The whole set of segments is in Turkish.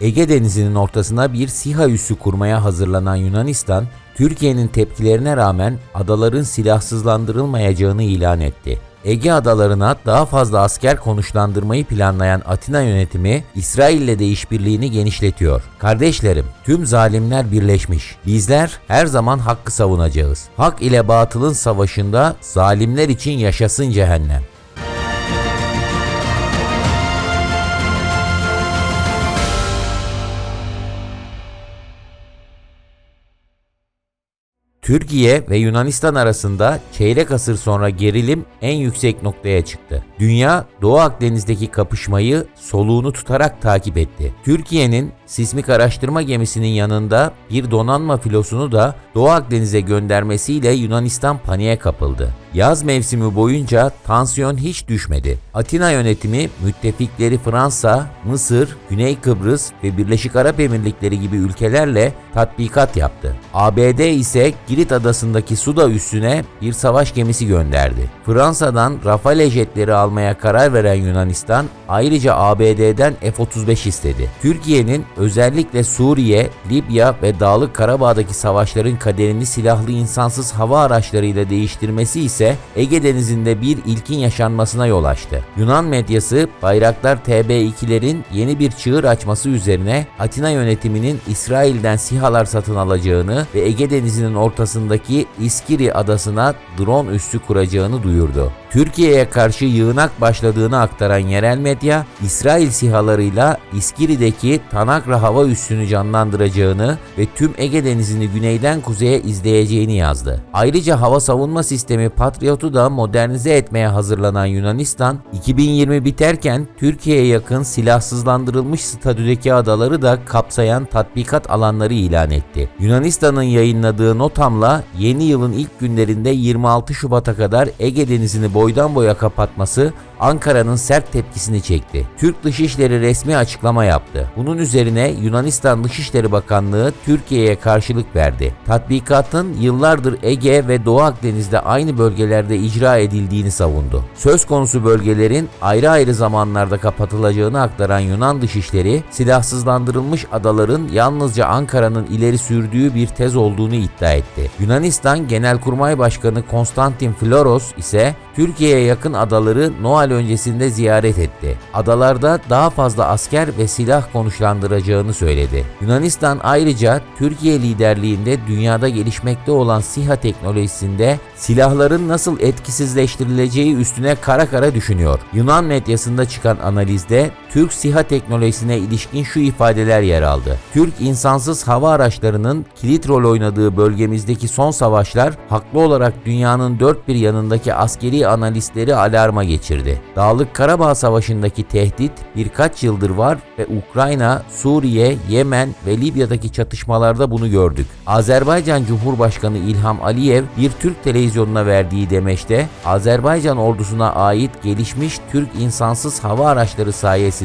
Ege Denizi'nin ortasına bir SİHA üssü kurmaya hazırlanan Yunanistan, Türkiye'nin tepkilerine rağmen adaların silahsızlandırılmayacağını ilan etti. Ege adalarına daha fazla asker konuşlandırmayı planlayan Atina yönetimi İsrail'le de işbirliğini genişletiyor. Kardeşlerim, tüm zalimler birleşmiş. Bizler her zaman hakkı savunacağız. Hak ile batılın savaşında zalimler için yaşasın cehennem. Türkiye ve Yunanistan arasında çeyrek asır sonra gerilim en yüksek noktaya çıktı. Dünya Doğu Akdeniz'deki kapışmayı soluğunu tutarak takip etti. Türkiye'nin sismik araştırma gemisinin yanında bir donanma filosunu da Doğu Akdeniz'e göndermesiyle Yunanistan paniğe kapıldı. Yaz mevsimi boyunca tansiyon hiç düşmedi. Atina yönetimi müttefikleri Fransa, Mısır, Güney Kıbrıs ve Birleşik Arap Emirlikleri gibi ülkelerle tatbikat yaptı. ABD ise Girit adasındaki Suda üssüne bir savaş gemisi gönderdi. Fransa'dan Rafale jetleri almaya karar veren Yunanistan ayrıca ABD'den F-35 istedi. Türkiye'nin özellikle Suriye, Libya ve Dağlık Karabağ'daki savaşların kaderini silahlı insansız hava araçlarıyla değiştirmesi ise Ege Denizi'nde bir ilkin yaşanmasına yol açtı. Yunan medyası Bayraktar TB2'lerin yeni bir çığır açması üzerine Atina yönetiminin İsrail'den sihalar satın alacağını ve Ege Denizi'nin ortasındaki İskiri adasına drone üssü kuracağını duyurdu. Türkiye'ye karşı yığınak başladığını aktaran yerel medya, İsrail sihalarıyla İskiri'deki Tanakra hava üssünü canlandıracağını ve tüm Ege Denizi'ni güneyden kuzeye izleyeceğini yazdı. Ayrıca hava savunma sistemi Patriot'u da modernize etmeye hazırlanan Yunanistan, 2020 biterken Türkiye'ye yakın silahsızlandırılmış statüdeki adaları da kapsayan tatbikat alanları ilan etti. Yunanistan'ın yayınladığı notamla yeni yılın ilk günlerinde 26 Şubat'a kadar Ege Denizi'ni boydan boya kapatması Ankara'nın sert tepkisini çekti. Türk Dışişleri resmi açıklama yaptı. Bunun üzerine Yunanistan Dışişleri Bakanlığı Türkiye'ye karşılık verdi. Tatbikatın yıllardır Ege ve Doğu Akdeniz'de aynı bölgelerde icra edildiğini savundu. Söz konusu bölgelerin ayrı ayrı zamanlarda kapatılacağını aktaran Yunan Dışişleri, silahsızlandırılmış adaların yalnızca Ankara'nın ileri sürdüğü bir tez olduğunu iddia etti. Yunanistan Genelkurmay Başkanı Konstantin Floros ise Türkiye'ye yakın adaları Noel öncesinde ziyaret etti. Adalarda daha fazla asker ve silah konuşlandıracağını söyledi. Yunanistan ayrıca Türkiye liderliğinde dünyada gelişmekte olan SİHA teknolojisinde silahların nasıl etkisizleştirileceği üstüne kara kara düşünüyor. Yunan medyasında çıkan analizde Türk SİHA teknolojisine ilişkin şu ifadeler yer aldı. Türk insansız hava araçlarının kilit rol oynadığı bölgemizdeki son savaşlar haklı olarak dünyanın dört bir yanındaki askeri analistleri alarma geçirdi. Dağlık Karabağ Savaşı'ndaki tehdit birkaç yıldır var ve Ukrayna, Suriye, Yemen ve Libya'daki çatışmalarda bunu gördük. Azerbaycan Cumhurbaşkanı İlham Aliyev bir Türk televizyonuna verdiği demeçte Azerbaycan ordusuna ait gelişmiş Türk insansız hava araçları sayesinde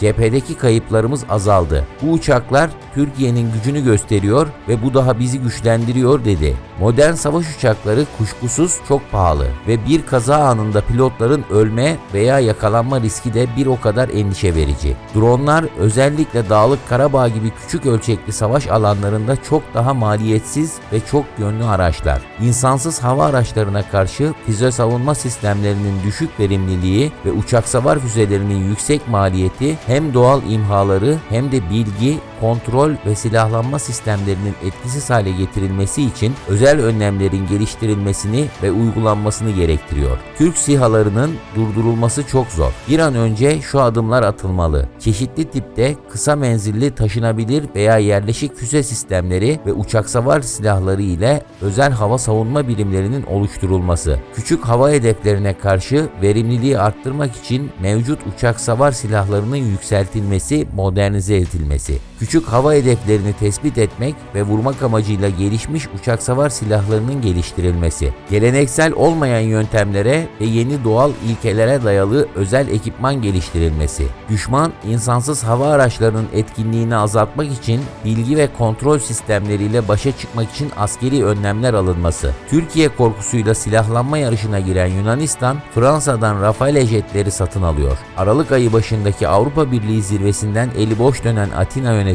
cephedeki kayıplarımız azaldı. Bu uçaklar Türkiye'nin gücünü gösteriyor ve bu daha bizi güçlendiriyor dedi. Modern savaş uçakları kuşkusuz çok pahalı ve bir kaza anında pilotların ölme veya yakalanma riski de bir o kadar endişe verici. Dronlar özellikle Dağlık Karabağ gibi küçük ölçekli savaş alanlarında çok daha maliyetsiz ve çok yönlü araçlar. İnsansız hava araçlarına karşı füze savunma sistemlerinin düşük verimliliği ve uçak savar füzelerinin yüksek maliyeti hem doğal imhaları hem de bilgi, kontrol ve silahlanma sistemlerinin etkisiz hale getirilmesi için özel önlemlerin geliştirilmesini ve uygulanmasını gerektiriyor. Türk SİHA'larının durdurulması çok zor. Bir an önce şu adımlar atılmalı. Çeşitli tipte kısa menzilli taşınabilir veya yerleşik füze sistemleri ve uçak savar silahları ile özel hava savunma birimlerinin oluşturulması. Küçük hava hedeflerine karşı verimliliği arttırmak için mevcut uçak savar silahlarının yükseltilmesi, modernize edilmesi. Küçük hava hedeflerini tespit etmek ve vurmak amacıyla gelişmiş uçak savar silahlarının geliştirilmesi, geleneksel olmayan yöntemlere ve yeni doğal ilkelere dayalı özel ekipman geliştirilmesi, düşman insansız hava araçlarının etkinliğini azaltmak için bilgi ve kontrol sistemleriyle başa çıkmak için askeri önlemler alınması, Türkiye korkusuyla silahlanma yarışına giren Yunanistan, Fransa'dan Rafale jetleri satın alıyor. Aralık ayı başındaki Avrupa Birliği zirvesinden eli boş dönen Atina yönetimi,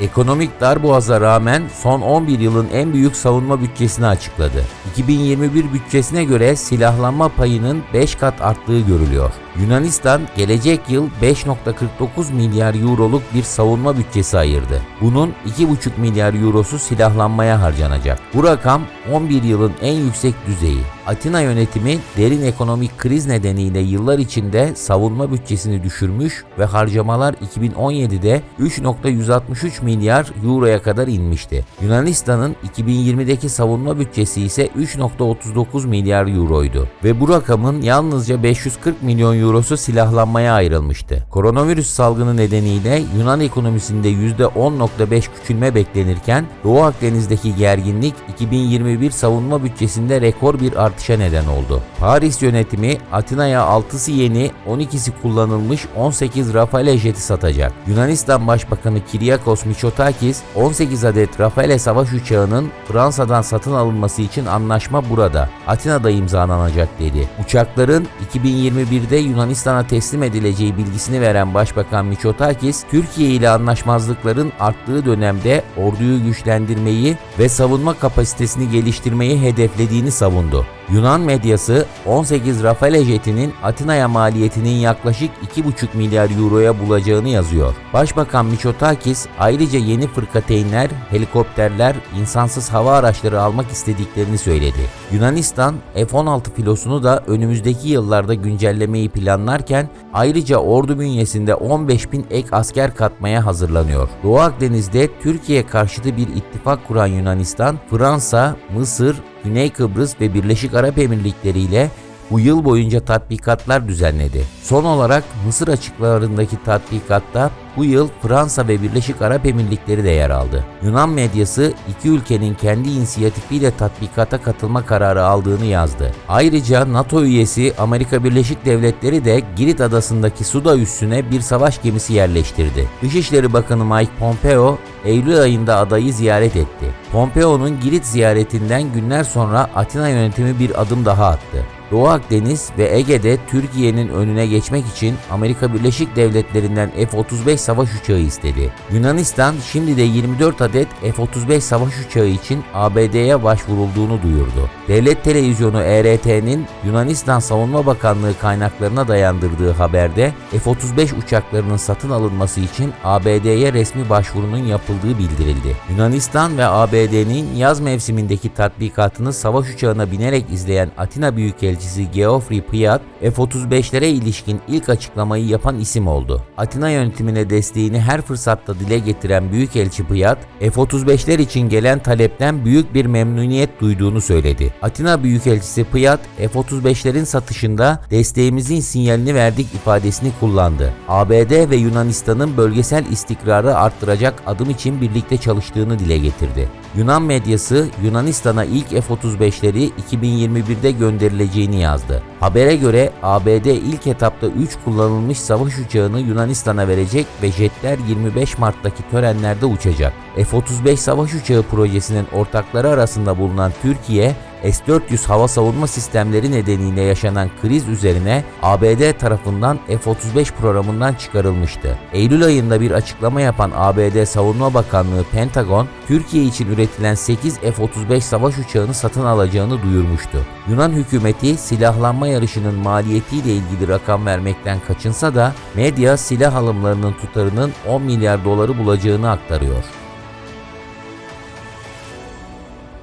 ekonomik darboğaza rağmen son 11 yılın en büyük savunma bütçesini açıkladı. 2021 bütçesine göre silahlanma payının 5 kat arttığı görülüyor. Yunanistan gelecek yıl 5.49 milyar euroluk bir savunma bütçesi ayırdı. Bunun 2,5 milyar eurosu silahlanmaya harcanacak. Bu rakam 11 yılın en yüksek düzeyi. Atina yönetimi derin ekonomik kriz nedeniyle yıllar içinde savunma bütçesini düşürmüş ve harcamalar 2017'de 3.163 milyar euroya kadar inmişti. Yunanistan'ın 2020'deki savunma bütçesi ise 3.39 milyar euroydu ve bu rakamın yalnızca 540 milyon eurosu silahlanmaya ayrılmıştı. Koronavirüs salgını nedeniyle Yunan ekonomisinde %10.5 küçülme beklenirken Doğu Akdeniz'deki gerginlik 2021 savunma bütçesinde rekor bir artışa neden oldu. Paris yönetimi Atina'ya 6'sı yeni, 12'si kullanılmış 18 Rafale jeti satacak. Yunanistan Başbakanı Kyriakos Mitsotakis 18 adet Rafale savaş uçağının Fransa'dan satın alınması için anlaşma burada. Atina'da imzalanacak dedi. Uçakların 2021'de Yunanistan'a teslim edileceği bilgisini veren Başbakan Mitsotakis, Türkiye ile anlaşmazlıkların arttığı dönemde orduyu güçlendirmeyi ve savunma kapasitesini geliştirmeyi hedeflediğini savundu. Yunan medyası 18 Rafale jetinin Atina'ya maliyetinin yaklaşık 2,5 milyar euroya bulacağını yazıyor. Başbakan Mitsotakis ayrıca yeni fırkateynler, helikopterler, insansız hava araçları almak istediklerini söyledi. Yunanistan F-16 filosunu da önümüzdeki yıllarda güncellemeyi planlarken ayrıca ordu bünyesinde 15 bin ek asker katmaya hazırlanıyor. Doğu Akdeniz'de Türkiye karşıtı bir ittifak kuran Yunanistan, Fransa, Mısır, Güney Kıbrıs ve Birleşik Arap Emirlikleri ile bu yıl boyunca tatbikatlar düzenledi. Son olarak Mısır açıklarındaki tatbikatta bu yıl Fransa ve Birleşik Arap Emirlikleri de yer aldı. Yunan medyası iki ülkenin kendi inisiyatifiyle tatbikata katılma kararı aldığını yazdı. Ayrıca NATO üyesi Amerika Birleşik Devletleri de Girit adasındaki Suda üssüne bir savaş gemisi yerleştirdi. Dışişleri Bakanı Mike Pompeo Eylül ayında adayı ziyaret etti. Pompeo'nun Girit ziyaretinden günler sonra Atina yönetimi bir adım daha attı. Doğu Akdeniz ve Ege'de Türkiye'nin önüne geçmek için Amerika Birleşik Devletleri'nden F-35 savaş uçağı istedi. Yunanistan şimdi de 24 adet F-35 savaş uçağı için ABD'ye başvurulduğunu duyurdu. Devlet televizyonu ERT'nin Yunanistan Savunma Bakanlığı kaynaklarına dayandırdığı haberde F-35 uçaklarının satın alınması için ABD'ye resmi başvurunun yapıldığı bildirildi. Yunanistan ve ABD'nin yaz mevsimindeki tatbikatını savaş uçağına binerek izleyen Atina Büyükelçisi Geoffrey Pyatt, F-35'lere ilişkin ilk açıklamayı yapan isim oldu. Atina yönetimine desteğini her fırsatta dile getiren Büyükelçi Pyatt, F-35'ler için gelen talepten büyük bir memnuniyet duyduğunu söyledi. Atina Büyükelçisi Pyatt, F-35'lerin satışında desteğimizin sinyalini verdik ifadesini kullandı. ABD ve Yunanistan'ın bölgesel istikrarı arttıracak adım için birlikte çalıştığını dile getirdi. Yunan medyası Yunanistan'a ilk F-35'leri 2021'de gönderileceğini yazdı. Habere göre ABD ilk etapta 3 kullanılmış savaş uçağını Yunanistan'a verecek ve jetler 25 Mart'taki törenlerde uçacak. F-35 savaş uçağı projesinin ortakları arasında bulunan Türkiye, S-400 hava savunma sistemleri nedeniyle yaşanan kriz üzerine ABD tarafından F-35 programından çıkarılmıştı. Eylül ayında bir açıklama yapan ABD Savunma Bakanlığı Pentagon, Türkiye için üretilen 8 F-35 savaş uçağını satın alacağını duyurmuştu. Yunan hükümeti silahlanma yarışının maliyetiyle ilgili rakam vermekten kaçınsa da medya silah alımlarının tutarının 10 milyar doları bulacağını aktarıyor.